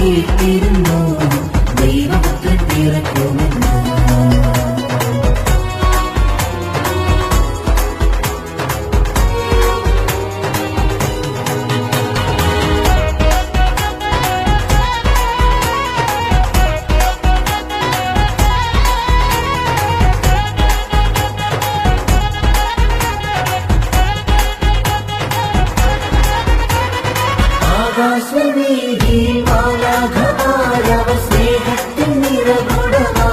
കാതോട് കേട്ടിരുന്നു ദൈവപുത്രൻ പിറക്കുമെന്ന് ആകാശവീതിയിൽ മാലാഖമാരവ സ്നേഹത്തിൻ നിറകുടവാ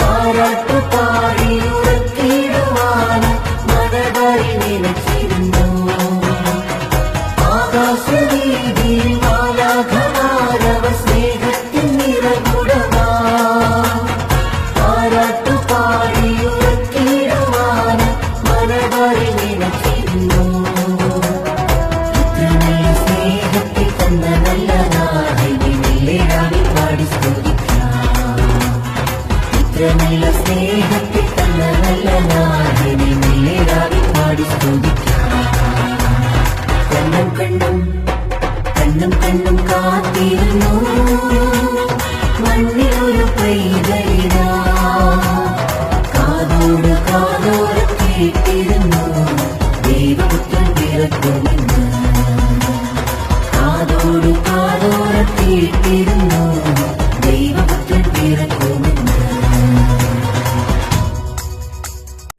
പാരാട്ടു പാടി ഉറക്കിടുവാൻ മനതായി നിലച്ചിരുന്നു. ആകാശവീതിയിൽ മാലാഖമാരവ സ്നേഹത്തിൻ നിറകുടമാ പാരാട്ടു പാടി ഇത്രമേൽ സ്നേഹത്തെ തന്ന നല്ല നാടിനെ നെല്ലേറാടി പാടി സ്തുതിക്കാം കണ്ണും കണ്ണും കണ്ണും കണ്ണും കാത്തിരുന്നു